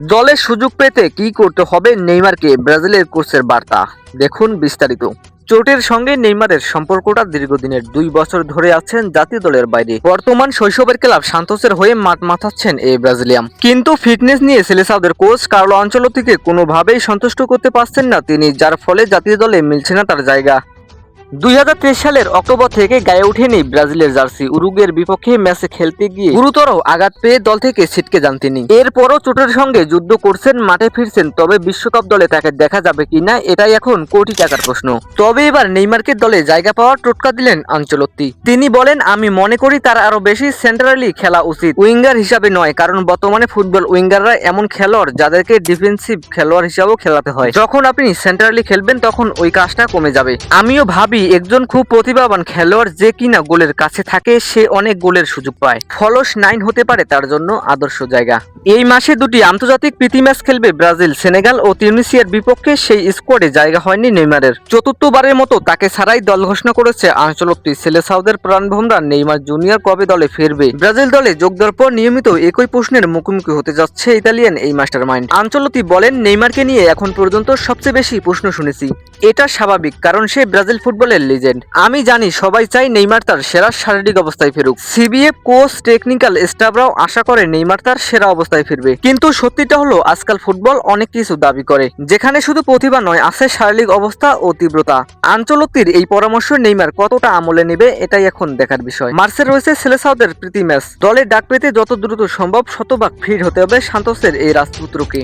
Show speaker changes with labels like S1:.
S1: দলে সুযোগ পেতে কি করতে হবে নেইমারকে ব্রাজিলের কোচের বার্তা? দেখুন বিস্তারিত। চোটের সঙ্গে নেইমারের সম্পর্কটা দীর্ঘদিনের দুই বছর ধরে আছেন জাতীয় দলের বাইরে। বর্তমান শৈশবের ক্লাব সান্তোসের হয়ে মাঠ মাথাচ্ছেন এই ব্রাজিলিয়াম কিন্তু ফিটনেস নিয়ে সেলেসাউদের কোচ কার্লো অঞ্চলতিকে কোনোভাবেই সন্তুষ্ট করতে পারছেন না তিনি, যার ফলে জাতীয় দলে মিলছে না তার জায়গা। দুই হাজার তেইশ সালের অক্টোবর থেকে গায়ে ওঠেনি ব্রাজিলের জার্সি। উরুগের বিপক্ষে ম্যাচে খেলতে গিয়ে গুরুতর আঘাত পেয়ে দল থেকে ছিটকে যান তিনি। এরপরও চোটের সঙ্গে যুদ্ধ করছেন, মাঠে ফিরছেন, তবে বিশ্বকাপ দলে তাকে দেখা যাবে কিনা এটাই এখন কোটি টাকার প্রশ্ন। তবে এবার নেইমারকে দলে জায়গা পাওয়ার টোটকা দিলেন আঞ্চলত্তি। তিনি বলেন, আমি মনে করি তার আরও বেশি সেন্ট্রালি খেলা উচিত। উইঙ্গার হিসাবে নয়, কারণ বর্তমানে ফুটবল উইঙ্গাররা এমন খেলোয়াড় যাদেরকে ডিফেন্সিভ খেলোয়াড় হিসাবেও খেলাতে হয়। যখন আপনি সেন্ট্রালি খেলবেন, তখন ওই কাজটা কমে যাবে। আমিও ভাবি একজন খুব প্রতিভাবান খেলোয়াড় যে কিনা গোলের কাছে থাকে, সে অনেক গোলের সুযোগ পায়। ফলস নাইন হতে পারে তার জন্য আদর্শ জায়গা। এই মাসে দুটি আন্তর্জাতিক প্রীতি ম্যাচ খেলবে ব্রাজিল, সেনেগাল ও তিউনিসিয়ার বিপক্ষে সেই স্কোয়াডে জায়গা হয়নি নেইমারের। চতুর্থবারের মতো তাকে ছাড়াই দল ঘোষণা করেছে আঞ্চলকটি ছেলে সাউদের প্রাণভোমরা নেইমার জুনিয়র কবে দলে ফিরবে? ব্রাজিল দলে যোগ দেওয়ার পর নিয়মিত একই প্রশ্নের মুখোমুখি হতে যাচ্ছে ইতালিয়ান এই মাস্টার মাইন্ড আঞ্চলতি বলেন, নেইমারকে নিয়ে এখন পর্যন্ত সবচেয়ে বেশি প্রশ্ন শুনেছি। এটা স্বাভাবিক, কারণ সে ব্রাজিল ফুটবলের লিজেন্ড আমি জানি সবাই চাই নেইমার তার সেরা শারীরিক অবস্থায় ফিরুক। সিবিএফ কোচ টেকনিক্যাল স্টাফরাও আশা করে নেইমার তার সেরা অবস্থায় ফিরবে। কিন্তু সত্যিটা হলো, আজকাল ফুটবল অনেক কিছু দাবি করে। যেখানে শুধু প্রতিভা নয়, আছে শারীরিক অবস্থা ও তীব্রতা। আঞ্চলতির এই পরামর্শ নেইমার কতটা আমলে নেবে, এটাই এখন দেখার বিষয়। মার্সে রয়েছে সেলেসাউদের প্রীতি ম্যাচ। দলের ডাক পেতে যত দ্রুত সম্ভব শতভাগ ফিট হতে হবে সান্তোসের এই রাজপুত্রকে।